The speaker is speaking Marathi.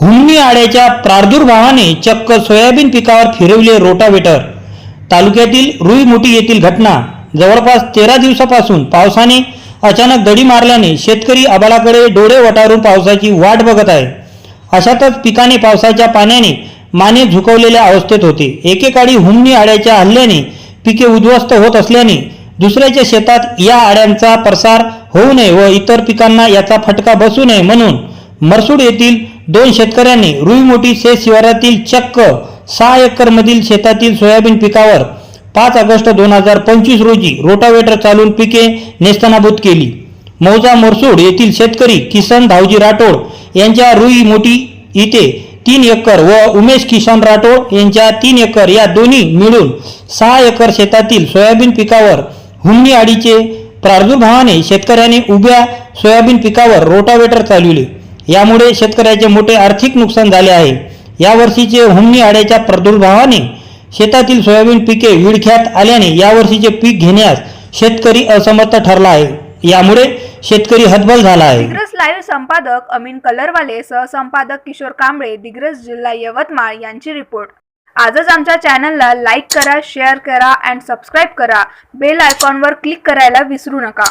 हुमणी आड्याच्या प्रादुर्भावाने चक्क सोयाबीन पिकावर फिरवले रोटावेटर. तालुक्यातील रुईमोठी येथील घटना जवळपास तेरा दिवसापासून पावसाने अचानक दडी मारल्याने शेतकरी आबाळाकडे डोळे वटारून पावसाची वाट बघत आहे. अशातच पिकाने पावसाच्या पाण्याने माने झुकवलेल्या अवस्थेत होते. एकेकाळी हुमणी आड्याच्या हल्ल्याने पिके उद्ध्वस्त होत असल्याने दुसऱ्याच्या शेतात या आड्यांचा प्रसार होऊ नये व इतर पिकांना याचा फटका बसू नये म्हणून मरसूड येथील दोन शेतकऱ्यांनी रुईमोठी शेत शिवारातील चक्क सहा एकरमधील शेतातील सोयाबीन पिकावर पाच ऑगस्ट दोन हजार पंचवीस रोजी रोटावेटर चालून पिके नेस्तनाभूत केली. मौजा मोरसूड येथील शेतकरी किसन धावजी राठोड यांच्या रुई मोठी इथे तीन एकर व उमेश किशन राठोड यांच्या तीन एकर या दोन्ही मिळून सहा एकर शेतातील सोयाबीन पिकावर हुमणी आडीचे प्रादुर्भावाने शेतकऱ्यांनी उभ्या सोयाबीन पिकावर रोटावेटर चालविले. यामुळे शेतकऱ्याचे मोठे आर्थिक नुकसान झाले आहे. यावर्षीचे हुमणी आड्याच्या प्रादुर्भावाने शेतातील सोयाबीन पिके विळख्यात आल्याने यावर्षीचे पीक घेण्यास शेतकरी असमर्थ ठरला आहे. यामुळे शेतकरी हतबल झाला आहे. दिग्रस लाईव्ह संपादक अमीन कलरवाले सहसंपादक किशोर कांबळे दिग्रस जिल्हा यवतमाळ यांची रिपोर्ट. आजच आमच्या चॅनलला लाईक करा शेअर करा अँड सबस्क्राईब करा. बेल आयकॉनवर क्लिक करायला विसरू नका.